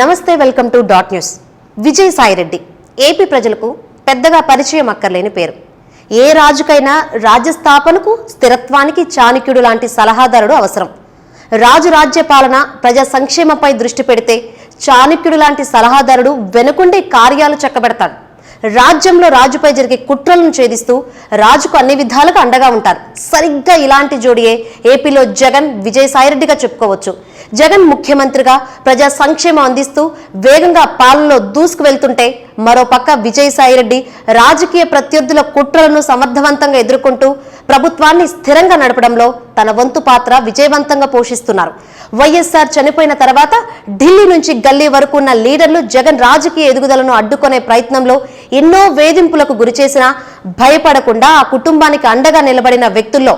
నమస్తే welcome to dot news. Vijayasai Reddy AP ప్రజలకు పెద్దగా పరిచయం అక్కర్లేని పేరు. ఏ రాజుకైనా రాజ్య స్థాపనకు స్థిరత్వానికి చాణక్యుడు లాంటి సలహాదారుడు అవసరం. రాజు రాజ్య పాలన ప్రజా సంక్షేమంపై దృష్టి పెడితే చాణక్యుడు లాంటి సలహాదారుడు వెనుకుండే కార్యాలు చక్కబెడతాడు. రాజ్యంలో రాజుపై జరిగే కుట్రలను ఛేదిస్తూ రాజుకు అన్ని విధాలుగా అండగా ఉంటారు. సరిగ్గా ఇలాంటి జోడియే ఏపీలో జగన్ విజయసాయిరెడ్డిగా చెప్పుకోవచ్చు. జగన్ ముఖ్యమంత్రిగా ప్రజా సంక్షేమం అందిస్తూ వేగంగా పాలనలో దూసుకు వెళ్తుంటే మరోపక్క విజయసాయిరెడ్డి రాజకీయ ప్రత్యర్థుల కుట్రలను సమర్థవంతంగా ఎదుర్కొంటూ ప్రభుత్వాన్ని స్థిరంగా నడపడంలో తన వంతు పాత్ర విజయవంతంగా పోషిస్తున్నారు. వైఎస్ఆర్ చనిపోయిన తర్వాత ఢిల్లీ నుంచి గల్లీ వరకు ఉన్న లీడర్లు జగన్ రాజకీయ ఎదుగుదలను అడ్డుకునే ప్రయత్నంలో ఎన్నో వేధింపులకు గురిచేసినా భయపడకుండా ఆ కుటుంబానికి అండగా నిలబడిన వ్యక్తుల్లో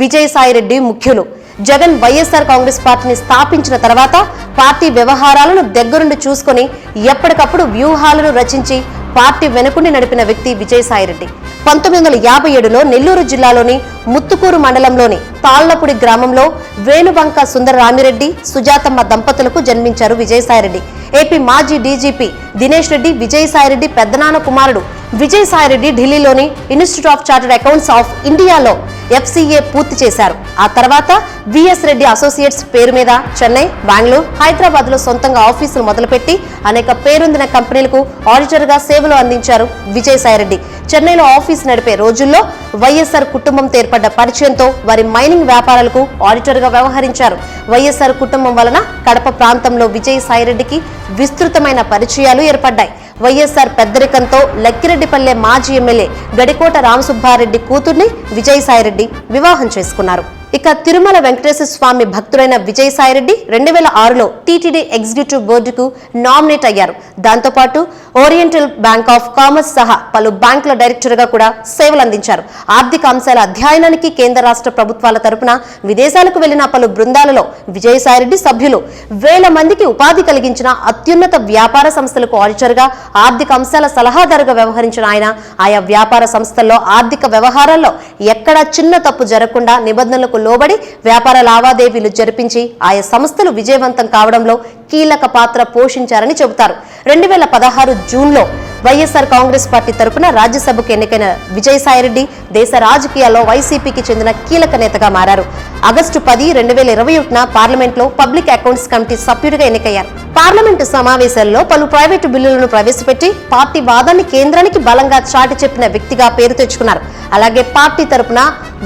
విజయసాయిరెడ్డి ముఖ్యులు. జగన్ వైఎస్ఆర్ కాంగ్రెస్ పార్టీని స్థాపించిన తర్వాత పార్టీ వ్యవహారాలను దగ్గరుండి చూసుకొని ఎప్పటికప్పుడు వ్యూహాలను రచించి పార్టీ వెనుకుండి నడిపిన వ్యక్తి విజయసాయిరెడ్డి. పంతొమ్మిది వందల యాభై ఏడులో నెల్లూరు జిల్లాలోని ముత్తుకూరు మండలంలోని తాళ్ళపూడి గ్రామంలో వేణుబంక సుందర రామిరెడ్డి సుజాతమ్మ దంపతులకు జన్మించారు విజయసాయిరెడ్డి. ఏపీ మాజీ డీజీపీ దినేష్ రెడ్డి విజయసాయిరెడ్డి పెద్దనాన్న కుమారుడు విజయసాయిరెడ్డి ఢిల్లీలోని institute of chartered accounts of ఇండియాలో ఎఫ్సీఏ పూర్తి చేశారు. ఆ తర్వాత విఎస్ రెడ్డి అసోసియేట్స్ పేరు మీద చెన్నై బెంగళూరు హైదరాబాద్లో సొంతంగా ఆఫీసులు మొదలుపెట్టి అనేక పేరొందిన కంపెనీలకు ఆడిటర్గా సేవలు అందించారు విజయసాయిరెడ్డి చెన్నైలో ఆఫీస్ నడిపే రోజుల్లో వైఎస్ఆర్ కుటుంబంతో ఏర్పడ్డ పరిచయంతో వారి మైనింగ్ వ్యాపారాలకు ఆడిటర్గా వ్యవహరించారు. వైఎస్ఆర్ కుటుంబం వలన కడప ప్రాంతంలో విజయసాయిరెడ్డికి విస్తృతమైన పరిచయాలు ఏర్పడ్డాయి. వైఎస్ఆర్ పెద్దరికంతో లక్కిరెడ్డిపల్లె మాజీ ఎమ్మెల్యే గడికోట రామసుబ్బారెడ్డి కూతుర్ని విజయసాయిరెడ్డి వివాహం చేసుకున్నారు. ఇక తిరుమల వెంకటేశ్వర స్వామి భక్తుడైన విజయసాయిరెడ్డి రెండు వేల ఆరులో టీటీడీ ఎగ్జిక్యూటివ్ బోర్డుకు నామినేట్ అయ్యారు. దాంతోపాటు ఓరియంటల్ బ్యాంక్ ఆఫ్ కామర్స్ సహా పలు బ్యాంకుల డైరెక్టర్గా కూడా సేవలు అందించారు. ఆర్థిక అంశాల అధ్యయనానికి కేంద్ర రాష్ట్ర ప్రభుత్వాల తరపున విదేశాలకు వెళ్ళిన పలు బృందాలలో విజయసాయిరెడ్డి సభ్యులు వేల మందికి ఉపాధి కలిగించిన అత్యున్నత వ్యాపార సంస్థలకు ఆడిటర్గా ఆర్థిక అంశాల సలహాదారుగా వ్యవహరించిన ఆయన ఆయా వ్యాపార సంస్థల్లో ఆర్థిక వ్యవహారాల్లో ఎక్కడా చిన్న తప్పు జరగకుండా నిబంధనలకు లోబడి వ్యాపార లావాదేవీలు జరిపించి ఆయా సంస్థలు విజయవంతం కావడంలో కీలక పాత్ర పోషించారని చెబుతారు. రెండు వేల పదహారు జూన్లో వైఎస్ఆర్ కాంగ్రెస్ పార్టీ తరపున రాజ్యసభకు ఎన్నికైన విజయసాయిరెడ్డి దేశ రాజకీయాల్లో వైసీపీకి చెందిన కీలక నేతగా మారారు. ఆగస్టు పది రెండు వేల ఇరవై ఒకటిన పార్లమెంట్లో పబ్లిక్ అకౌంట్స్ కమిటీ సభ్యుడిగా ఎన్నికయ్యారు. పార్లమెంటు సమావేశాల్లో పలు ప్రైవేటు బిల్లులను ప్రవేశపెట్టి పార్టీ వాదాన్ని కేంద్రానికి బలంగా చాటి చెప్పిన వ్యక్తిగా పేరు తెచ్చుకున్నారు. అలాగే పార్టీ తరపున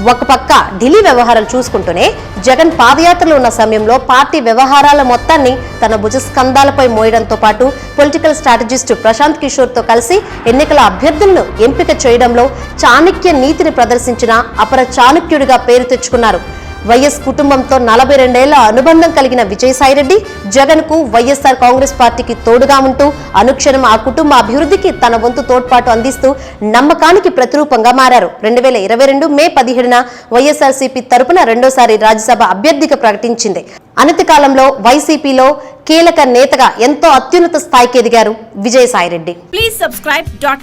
ఒక పక్క ఢిల్లీ వ్యవహారాలు చూసుకుంటూనే జగన్ పాదయాత్రలో ఉన్న సమయంలో పార్టీ వ్యవహారాల మొత్తాన్ని తన భుజస్కంధాలపై మోయడంతో పాటు పొలిటికల్ స్ట్రాటజిస్ట్ ప్రశాంత్ కిషోర్తో కలిసి ఎన్నికల అభ్యర్థులను ఎంపిక చేయడంలో చాణక్య నీతిని ప్రదర్శించిన అపర చాణక్యుడిగా పేరు తెచ్చుకున్నారు. వైఎస్ కుటుంబంతో నలభై రెండేళ్ళ అనుబంధం కలిగిన విజయసాయిరెడ్డి జగన్కు వైఎస్ఆర్ కాంగ్రెస్ పార్టీకి తోడుగా ఉంటూ అనుక్షణం ఆ కుటుంబ అభివృద్ధికి తన వంతు తోడ్పాటు అందిస్తూ నమ్మకానికి ప్రతిరూపంగా మారారు. రెండు వేల ఇరవై రెండు మే పదిహేడున వైఎస్ఆర్సీపీ తరపున రెండోసారి రాజ్యసభ అభ్యర్థిగా ప్రకటించింది. అనతి కాలంలో వైసీపీలో కీలక నేతగా ఎంతో అత్యున్నత స్థాయికి ఎదిగారు విజయసాయిరెడ్డి ప్లీజ్ సబ్స్క్రైబ్ dot.